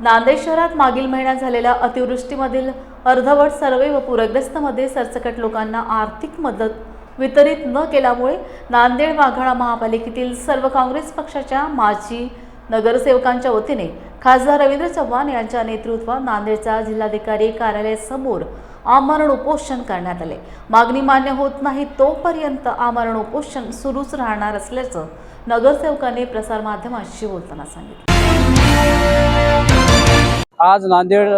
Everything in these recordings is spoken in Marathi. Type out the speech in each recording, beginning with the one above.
नांदेड शहरात मागील महिन्यात झालेल्या अतिवृष्टीमधील अर्धवट सर्वे व पूरग्रस्तमध्ये सरसकट लोकांना आर्थिक मदत वितरित न केल्यामुळे नांदेड वाघाळा महापालिकेतील सर्व काँग्रेस पक्षाच्या माजी नगरसेवकांच्या वतीने खासदार रवींद्र चव्हाण यांच्या नेतृत्वात नांदेडच्या जिल्हाधिकारी कार्यालयासमोर आमरण उपोषण करण्यात आले. मागणी मान्य होत नाही तोपर्यंत आमरण उपोषण सुरूच राहणार असल्याचं नगरसेवकांनी प्रसारमाध्यमांशी बोलताना सांगितलं. आज नांदेड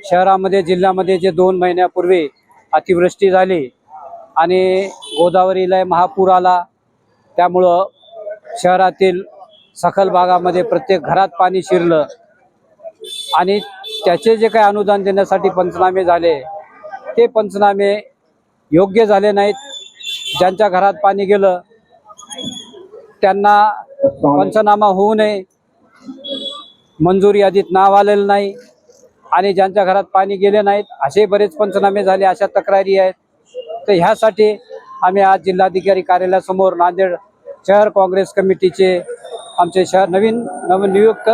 शहरामध्ये जिल्ह्यामध्ये जे दोन महिन्यापूर्वी अतिवृष्टी झाली आणि गोदावरीला महापूर आला त्यामुळं शहरातील सखल भागामध्ये प्रत्येक घरात पाणी शिरलं. आणि त्याचे जे काही अनुदान देण्यासाठी पंचनामे झाले ते पंचनामे योग्य झाले नाहीत. ज्यांच्या घरात पाणी गेलं त्यांना पंचनामा होऊ नये. मंजूर यादीत नाव आलेलं नाही आणि ज्यांच्या घरात पाणी गेले नाहीत असे बरेच पंचनामे झाले अशा तक्रारी आहेत. तर ह्यासाठी आम्ही आज जिल्हाधिकारी कार्यालयासमोर नांदेड शहर काँग्रेस कमिटीचे आमचे शहर नवीन नवनियुक्त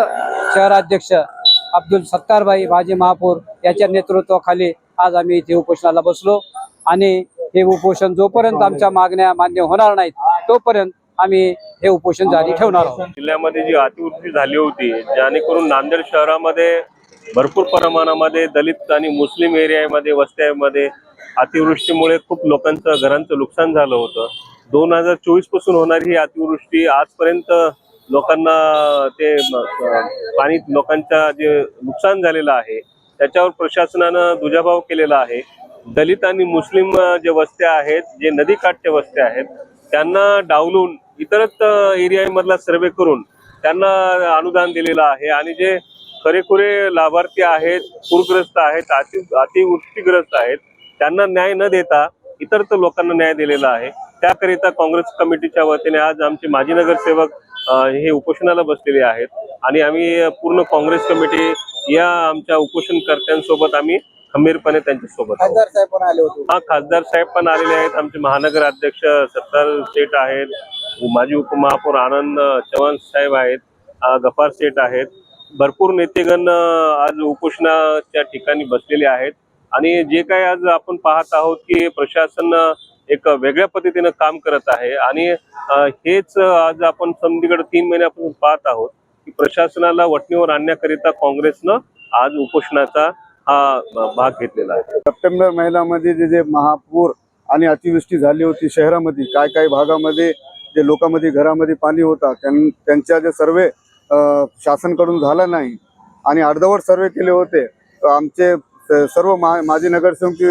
शहराध्यक्ष अब्दुल सत्तारभाई माजी महापौर याच्या नेतृत्वाखाली आज आम्ही इथे उपोषणाला बसलो. आणि हे उपोषण जोपर्यंत आमच्या मागण्या मान्य होणार नाहीत तोपर्यंत आम्ही हे उपोषण जारी ठेवणार आहोत. जिल्ह्यामध्ये जी अतिवृष्टी झाली होती जेणेकरून नांदेड शहरामध्ये भरपूर प्रमाणामध्ये दलित आणि मुस्लिम एरियामध्ये वस्त्यामध्ये अतिवृष्टीमुळे खूप लोकांचं घरांचं नुकसान झालं होतं. दोन हजार चोवीसपासून होणारी ही अतिवृष्टी आजपर्यंत लोकांना ते पाणी लोकांच्या जे नुकसान झालेलं आहे त्याच्यावर प्रशासनानं दुजाभाव केलेला आहे. दलित आणि मुस्लिम जे वस्त्या आहेत जे नदीकाठच्या वस्त्या आहेत त्यांना डावलून इतरच एरियामधला सर्वे करून त्यांना अनुदान दिलेलं आहे आणि जे खरेखुरे लाभार्थी आहेत पूरग्रस्त आहेत अति अतिवृष्टीग्रस्त आहेत त्यांना न्याय न देता इतर तर लोकांना न्याय दिलेला आहे. त्याकरिता काँग्रेस कमिटीच्या वतीने आज आमचे माजी नगरसेवक हे उपोषणाला बसलेले आहेत आणि आम्ही पूर्ण काँग्रेस कमिटी या आमच्या उपोषणकर्त्यांसोबत आम्ही खंबीरपणे त्यांच्यासोबत. खासदार साहेब पण आले होते. हा खासदार साहेब पण आलेले आहेत. आमचे महानगर अध्यक्ष सत्तार शेठ आहेत. माजी उपमहापौर आनंद चव्हाण साहेब आहेत गफार शेठ आहेत. भरपूर नेतेगण आज उपोषणाच्या ठिकाणी बसलेले आहेत. आणि जे काही आज आपण पाहत आहोत की प्रशासन एक वेगळ्या पद्धतीनं काम करत आहे. आणि हेच आज आपण समधीकडे तीन महिन्यापासून पाहत आहोत की प्रशासनाला वटणीवर आणण्याकरिता काँग्रेसनं आज उपोषणाचा हा भाग घेतलेला आहे. सप्टेंबर महिन्यामध्ये जे जे महापूर आणि अतिवृष्टी झाली होती शहरामध्ये काय काय भागामध्ये जे लोकांमध्ये घरामध्ये पाणी होता त्यां- त्यांच्या जे सर्वे शासनकडून झाला नाही आणि अर्धवट सर्वे केले होते आमचे सर्व मा माजी नगरसेवक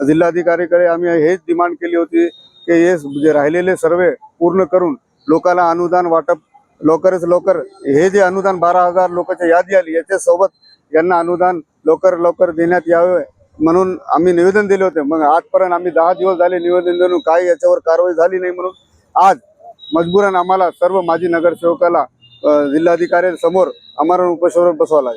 जिल्हाधिकारीकडे आम्ही हेच डिमांड केली होती की हे जे राहिलेले सर्वे पूर्ण करून लोकांना अनुदान वाटप लवकरच लवकर हे जे अनुदान बारा हजार लोकांच्या यादी आली याच्यासोबत यांना अनुदान लवकर लवकर देण्यात यावे म्हणून आम्ही निवेदन दिले होते. मग आजपर्यंत आम्ही दहा दिवस झाले निवेदन देऊन काही याच्यावर कारवाई झाली नाही म्हणून. आज मजबूरन आम्हाला सर्व माजी नगरसेवकाला अ, जिल्हाधिकारी आमरण उपोषणावर बसवावं लागेल.